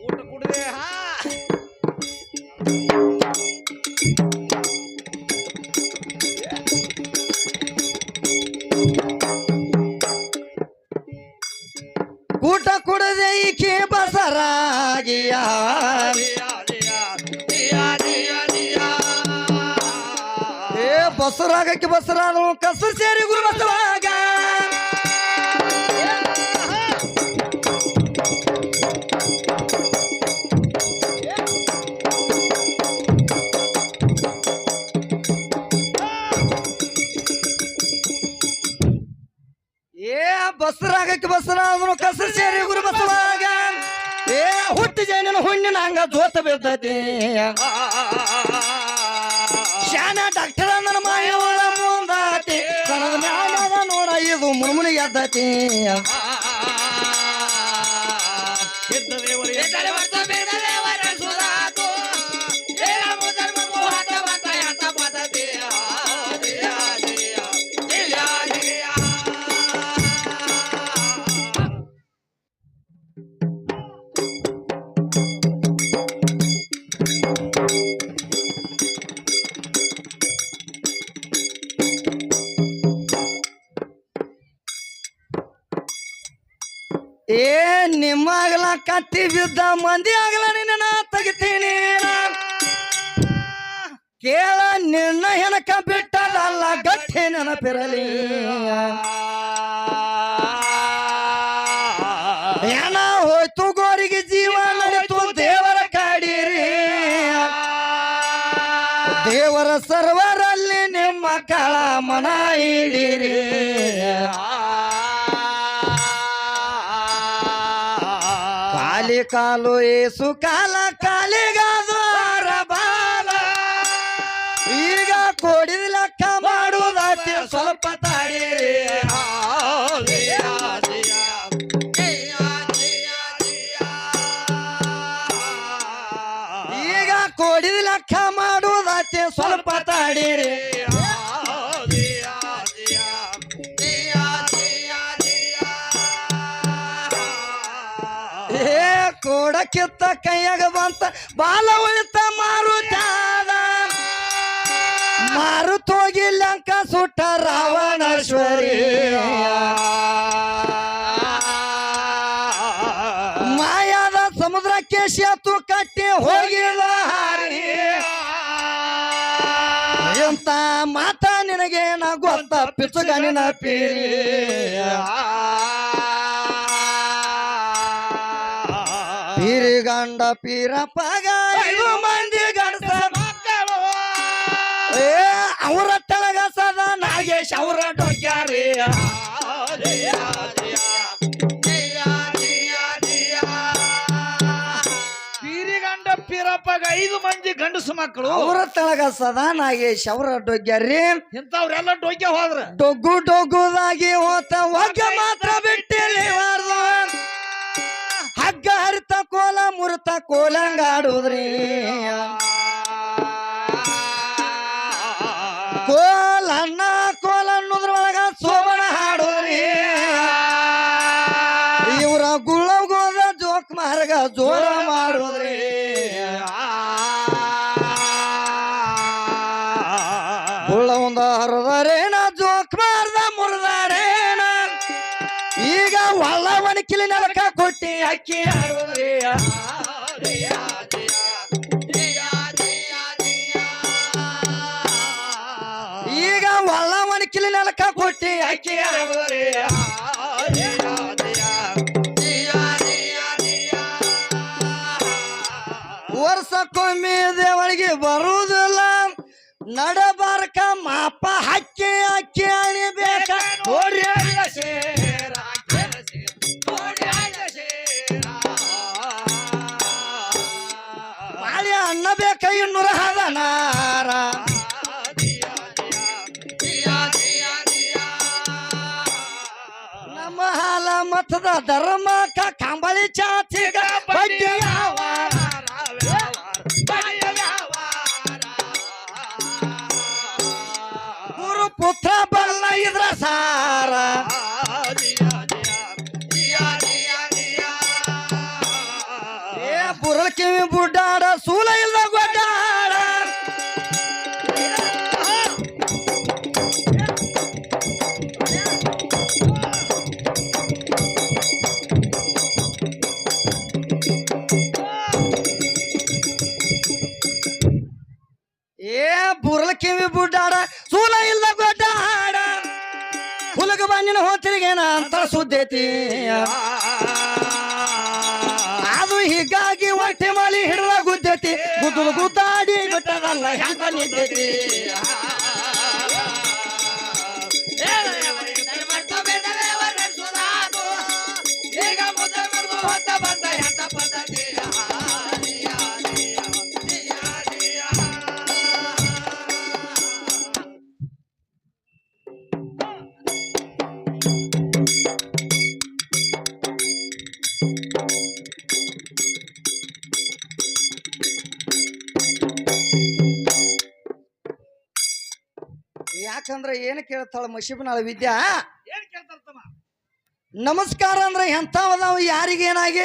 ಊಟ ಕುಡಿದೆ ಹಾ. ಊಟ ಕುಡದೆ ಈಕೆ ಬಸರಾಗಿಯ. ಏ ಬಸರಾಗಕ್ಕೆ ಬಸರಾದ ಕಸ ಸೇರಿ ಗುರು ಬಸವಾಗ ಏ ಬಸರ ಬಸರಾದನು ಕಸು ಸೇರಿ ಗುರು ಬಸವಾಗ ಏ ಹುಟ್ಟಿ ಜೈನನ ಹುಣ್ಣಿನ ಹಂಗ ದೋತ ಬೀಳ್ತೈತಿ. ಶಾನ ಡಾಕ್ಟರ್ ನನ್ನ ಮಾಯವಳ ಮುಂದಾತಿ. ಕಣದ ಮ್ಯಾಲ ನೋಡ ಇದು ಮುನ್ಮುನಿಗೆ ಎದ್ದತಿ. ಏ ನಿಮ್ಮಾಗಲ ಕತ್ತಿ ಬಿದ್ದ ಮಂದಿ ಆಗಲ ನಿನ್ನ ತೆಗಿತೀನಿ. ಕೇಳ, ನಿನ್ನ ಹೆನಕ ಬಿಟ್ಟಲ್ಲ ಗಟ್ಟಿ ನೆನಪಿರಲಿ. ಏನ ಹೋಯ್ತು, ಗೋರಿಗೆ ಜೀವ ನಡಿತು, ದೇವರ ಕಾಡಿರಿ. ದೇವರ ಸರ್ವರಲ್ಲಿ ನಿಮ್ಮ ಕಳ ಮನ ಹಿಡಿರಿ. ಕಾಲಿ ಕಾಲು ಏಸು ಕಾಲ ಕಾಲಿಗಾದ. ಬಾಲ. ಈಗ ಕೋಡಿದ ಕೈಯಾಗ ಬಂತ, ಬಾಲ ಉಳಿತ ಮಾರುತಾದ. ಮಾರುತ್ ಹೋಗಿ ಲಂಕ ಸುಟ್ಟ ರಾವಣೇಶ್ವರಿ. ಮಾಯಾದ ಸಮುದ್ರಕ್ಕೆ ಸೇತು ಕಟ್ಟಿ ಹೋಗಿಲ್ಲ ಹಾರಿ. ಎಂತ ಮಾತ ನಿನಗೆ ನಾ ಗೊತ್ತ ಪಿಸುಗ ನೆನಪಿರಿ ಪೀರಿಗಂಡ ಪೀರಪ್ಪಗ ಐದು ಮಂದಿ ಗಂಡಸ ಮಕ್ಕಳು. ಏ ಅವರ ತಳಗ ಸದ ನಾಗೇಶ್ ಅವರ ಡೊಗ್ಯಾರಿ. ಪೀರಿಗಂಡ ಪೀರಪ್ಪಗ ಐದು ಮಂದಿ ಗಂಡಸು ಮಕ್ಕಳು. ಅವರ ತಳಗ ಸದಾ ನಾಗೇಶ್ ಅವರ ಡೊಗ್ಯಾರಿ. ಇಂಥವ್ರೆಲ್ಲ ಡೊಗ್ಗೆ ಹೋದ್ರ. ಡೊಗ್ಗು ಡೊಗ್ಗುದಾಗಿ ಹೋತ ಒಗ್ಗ ಮಾತ್ರ ಹರಿತ ಕೋಲ ಮುರಿತ ಕೋಲಂಗಾಡುದ್ರಿ. ಕೋಲ ಅಣ್ಣ ಕೋಲ ಸೋಬಣ ಹಾಡುದ್ರಿ. ಇವ್ರ ಗುಳಗೋದ ಜೋಕ್ ಮಾರ್ಗ ಜೋರ ಮಾಡುದ್ರಿ. ಗುಳ್ಳ ಒಂದ ಹರದರೇನ ಜೋಕ್ ಮಾರ್ದ ಈಗ ಒಳ್ಳ ನಲಕ ಕೊಟ್ಟಿ ಅಕ್ಕಿ ಈಗ ಒಳ್ಳ ಒಣಕಿಲಿ ನಲಕ ಕೊಟ್ಟಿ ಅಕ್ಕಿ ವರ್ಷಕ್ಕೊಮ್ಮೆ ದೇವಳಿಗೆ ಬರುವುದಿಲ್ಲ. ನಡಬಾರಕ ಮಾಪ ಹಕ್ಕಿ ಅಕ್ಕಿ ಅಣಿಬೇಕ. ಅನ್ನ ಬೇಕ ಇನ್ನೂರ ಹದನಾರ ನಮ್ಮ ಹಾಲ ಮತದ ಧರ್ಮಕ ಕಂಬಳಿ ಬಡ್ಡಿ ಯಾವ ಗುರು ಪುತ್ರ ಬುರ್ಲ ಕಿವಿ ಬುಡ್ಡಾಡ, ಸೂಲ ಇಲ್ಲ ಗೊಡ್ಡಾಡ. ಹುಲಗ ಬಂದಿನ ಹೋತಿರಿಗೇನ ಅಂತ ಸುದ್ದೇತಿ ಅದು ಹೀಗಾಗಿ ಹೊಟ್ಟೆ ಮಲಿ ಹಿಡಲ ಗುದ್ದೈತಿ. ಗುದ್ದು ಗುದ್ದಾಡಿ ಬಿಟ್ಟದಲ್ಲ, ಹೆಂಗ ನಿದ್ದೈತಿ ಯಾಕಂದ್ರ ಏನ್ ಕೇಳ್ತಾಳ ಮಶಿಬನಾಳ ವಿದ್ಯಾ? ಏನ್ ಕೇಳ್ತಾರ ತಮ್ಮ ನಮಸ್ಕಾರ ಅಂದ್ರೆ ಎಂಥವದಾವ ಯಾರಿಗೇನಾಗಿ?